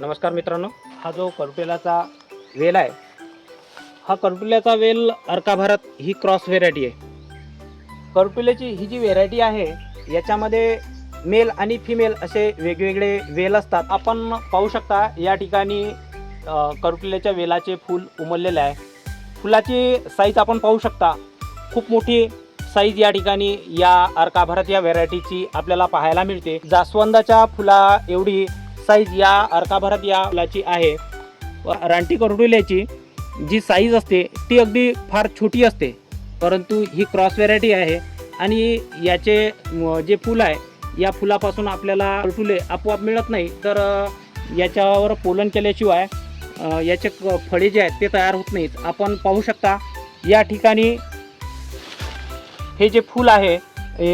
नमस्कार मित्रांनो हा जो करटुल्याचा वेल आहे हा करटुल्याचा वेल अर्काभारत ही क्रॉस व्हेरायटी आहे. करटुल्याची ही जी व्हेरायटी आहे याच्यामध्ये मेल आणि फिमेल असे वेगवेगळे वेल असतात. आपण पाहू शकता या ठिकाणी अ, करटुल्याच्या वेलाचे फूल उमललेले आहे. फुलाची साईज आपण पाहू शकता. खूप मोठी साईज या ठिकाणी या अर्काभारत या व्हेरायटीची आपल्याला पाहायला मिळते. जास्वंदाच्या फुला एवढी साईज या अर्काभारत या फुलाची आहे. रानटी करडुल्याची जी साईज असते ती अगदी फार छोटी असते. परंतु ही क्रॉस व्हेरायटी आहे आणि याचे जे फूल आहे या फुलापासून आपल्याला करटुले आपोआप मिळत नाही. तर याच्यावर पोलन केल्याशिवाय याचे क- फळे जे आहेत ते तयार होत नाहीत. आपण पाहू शकता या ठिकाणी हे जे फूल आहे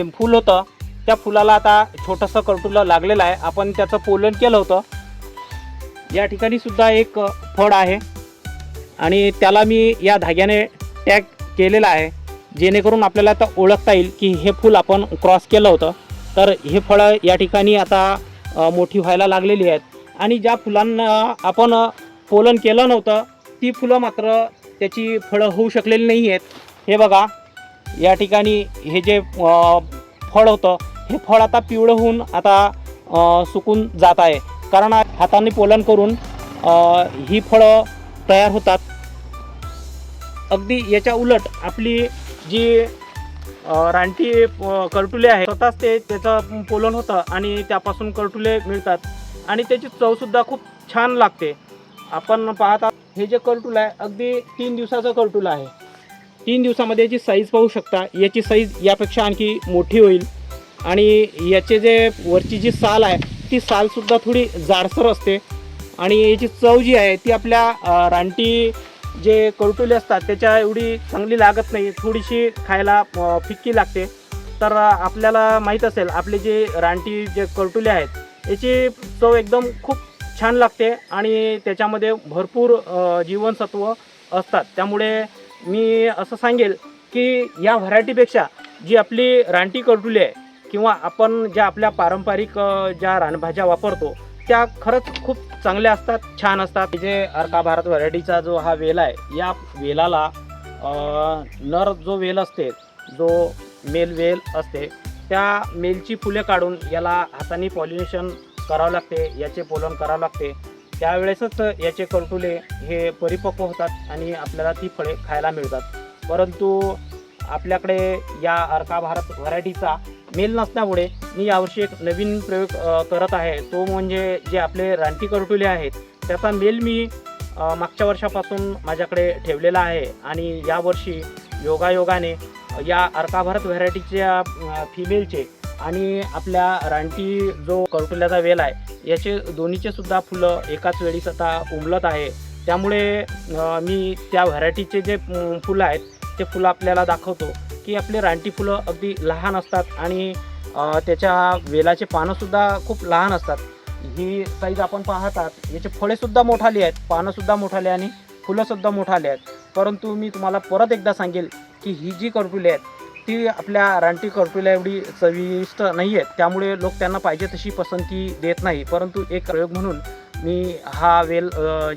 फूल होतं. त्या फुलाला आता छोटंसं करटुलं लागलेलं आहे. आपण त्याचं पोलन केलं होतं. या ठिकाणी सुद्धा एक फळ आहे. आणि त्याला मी या धाग्याने टॅग केलेला आहे. जेणेकरून आपल्याला आता ओळखता येईल की हे फूल आपण क्रॉस केलं होतं. तर हे फळं या ठिकाणी आता मोठी व्हायला लागलेली आहेत. आणि ज्या फुलांना आपण पोलन केलं नव्हतं ती फुलं मात्र त्याची फळं होऊ शकलेली नाही आहेत हे बघा या ठिकाणी हे जे फळ होतं हे फळ आता पिवळं होऊन आता सुकून जात आहे. कारण हाताने पोलन करून ही फळं तयार होतात. अगदी याच्या उलट आपली जी रानटी अ, करटुले आहे स्वतःच ते त्याचं पोलन होतं आणि त्यापासून करटुले मिळतात. आणि त्याची चवसुद्धा खूप छान लागते. आपण पाहता हे जे करटुलं आहे अगदी तीन दिवसाचं करटुलं आहे. तीन दिवसामध्ये याची साईज पाहू शकता. याची साईज यापेक्षा आणखी मोठी होईल. आणि याचे जे वरची जी साल आहे ती सालसुद्धा थोडी जाडसर असते. आणि याची चव जी आहे ती आपल्या रानटी जे करटुले असतात त्याच्या एवढी चांगली लागत नाही थोडीशी खायला फिक्की लागते. तर आपल्याला माहीत असेल आपले जे रानटी जे करटुले आहेत याची चव एकदम खूप छान लागते आणि त्याच्यामध्ये भरपूर जीवनसत्व असतात. त्यामुळे मी असं सांगेल की या व्हरायटीपेक्षा जी आपली रानटी करटुली आहे किंवा आपण ज्या आपल्या पारंपरिक ज्या रानभाज्या वापरतो त्या खरंच खूप चांगल्या असतात छान असतात. जे अर्का भारत व्हरायटीचा जो हा वेल आहे या वेलाला नर जो वेल असते जो मेल वेल असते त्या मेलची फुले काढून याला हाताने पॉलिनेशन करावं लागते याचे पोलन करावं लागते. त्यावेळेसच याचे करटुले हे परिपक्व होतात आणि आपल्याला ती फळे खायला मिळतात. परंतु आपल्याकडे या अर्का भारत व्हरायटीचा मेल नसल्यामुळे मी यावर्षी एक नवीन प्रयोग करत आहे. तो म्हणजे जे आपले रानटी करटुले आहेत त्याचा मेल मी मागच्या वर्षापासून माझ्याकडे ठेवलेला आहे. आणि यावर्षी योगायोगाने या अर्काभारत व्हरायटीच्या फिमेलचे आणि आपल्या रानटी जो करटुल्याचा वेल आहे याचे दोन्हीचे सुद्धा फुलं एकाच वेळीस आता उमलत आहे. त्यामुळे मी त्या व्हरायटीचे जे फुलं आहेत ते फुलं आपल्याला दाखवतो. की आपली रानटी फुलं अगदी लहान असतात आणि त्याच्या वेलाचे पानंसुद्धा खूप लहान असतात. ही साईज आपण पाहतात याचे फळेसुद्धा मोठाली आहेत पानंसुद्धा मोठाली आणि फुलंसुद्धा मोठाली आहेत. परंतु मी तुम्हाला परत एकदा सांगेल की ही जी करटुले आहेत ती आपल्या रानटी करटुल्या एवढी चविष्ट नाही आहेत त्यामुळे लोक त्यांना पाहिजे तशी पसंती देत नाही. परंतु एक प्रयोग म्हणून मी हा वेल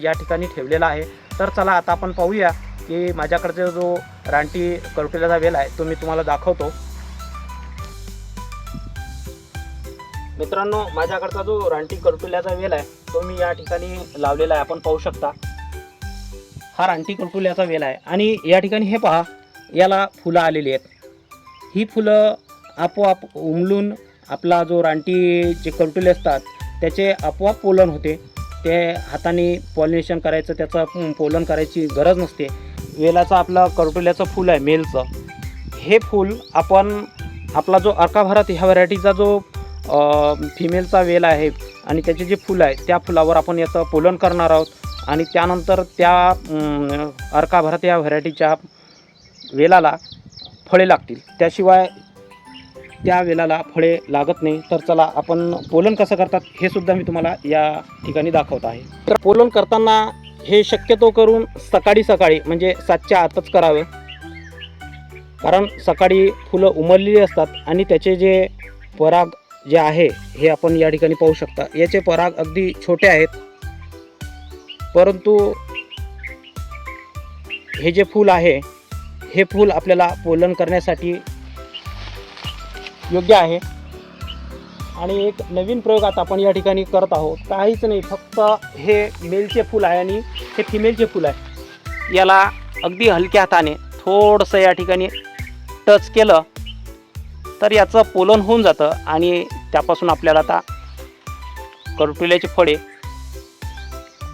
या ठिकाणी ठेवलेला आहे. तर चला आता आपण पाहूया. की माझ्याकडचा जो रानटी करटुल्याचा वेल आहे तो मी तुम्हाला दाखवतो. मित्रांनो माझ्याकडचा जो रानटी कळकुल्याचा वेल आहे तो मी या ठिकाणी लावलेला आहे. आपण पाहू शकता. हा रानटी कळकुल्याचा वेल आहे. आणि या ठिकाणी हे पहा याला फुलं आलेली आहेत. ही फुलं आपोआप उमलून आपला जो रानटी जे करटुले असतात त्याचे आपोआप पोलन होते. ते हाताने पॉलिनेशन करायचं त्याचं पोलन करायची गरज नसते. वेलाचं आपलं करटुल्याचं फूल आहे मेलचं. हे फूल आपण आपला जो अर्काभरात ह्या व्हरायटीचा जो फिमेलचा वेल आहे आणि त्याचे जे फुलं आहे त्या फुलावर आपण याचं पोलन करणार आहोत. आणि त्यानंतर त्या अर्काभरात अर्काभारत या व्हरायटीच्या वेलाला फळे लागतील. त्याशिवाय त्या वेलाला फळे लागत नाही. तर चला आपण पोलन कसं करतात हे सुद्धा मी तुम्हाला या ठिकाणी दाखवत आहे. तर पोलन करताना हे शक्यतो करून सकाळी सकाळी म्हणजे सातच्या आतच करावे. कारण सकाळी फुलं उमरलेली असतात आणि त्याचे जे पराग जे आहे हे आपण या ठिकाणी पाहू शकता. याचे पराग अगदी छोटे आहेत. परंतु हे जे फूल आहे हे फूल आपल्याला पोलन करण्यासाठी योग्य आहे. आणि एक नवीन प्रयोग आता आपण या ठिकाणी करत आहोत. काहीच नाही फक्त हे मेलचे फूल आहे आणि हे फिमेलचे फूल आहे. याला अगदी हलक्या हाताने थोडंसं या ठिकाणी टच केलं तर याचं पोलन होऊन जातं आणि त्यापासून आपल्याला आता करटुल्याचे फळे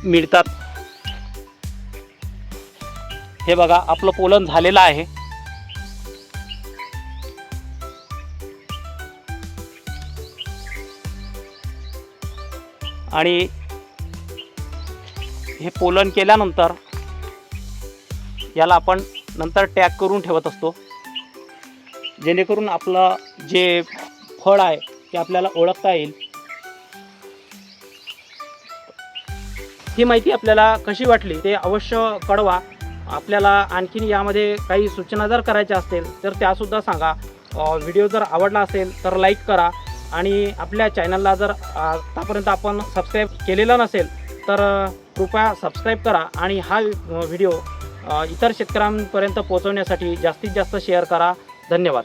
मिळतात. हे बघा आपलं पोलन झालेलं आहे. आणि हे पोलन केल्यानंतर याला आपण नंतर टॅग करून ठेवत असतो. जेणेकरून आपलं जे फळ आहे ते आपल्याला ओळखता येईल. ही माहिती आपल्याला कशी वाटली ते अवश्य कळवा. आपल्याला आणखीन यामध्ये काही सूचना जर करायच्या असतील तर त्यासुद्धा सांगा. व्हिडिओ जर आवडला असेल तर लाईक करा. आणि आपल्या चॅनलला जर आतापर्यंत आपण सबस्क्राईब केलेलं नसेल तर कृपया सबस्क्राईब करा आणि हा व्हिडिओ इतर शेतकऱ्यांपर्यंत पोहोचवण्यासाठी जास्तीत जास्त शेअर करा. धन्यवाद.